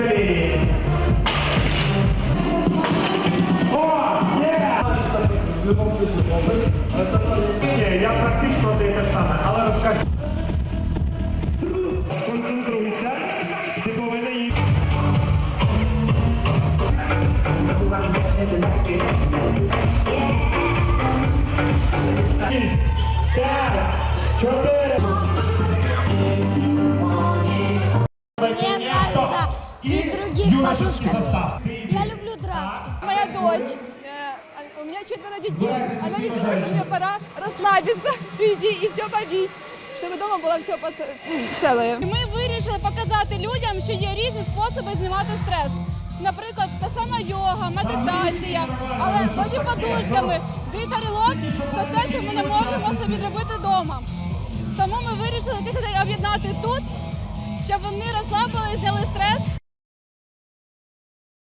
лінії. Ні, я практично те саме, але розкажу. Концентруйся. Ти. П'ять, чотири. нравится бить других Юношеский подушками. состав. Я люблю драться. Моя дочь, э, у меня четверо детей, она решила, что мне пора расслабиться, прийти и все побить, чтобы дома было все целое. Ми вирішили показати людям, що є різні способи знімати стрес. Наприклад, та сама йога, медитація, але боді подушками, гітарілот це те, що ми не можемо собі зробити вдома. Тому ми вирішили тих людей об'єднати тут, щоб вони розслабили і зняли стрес.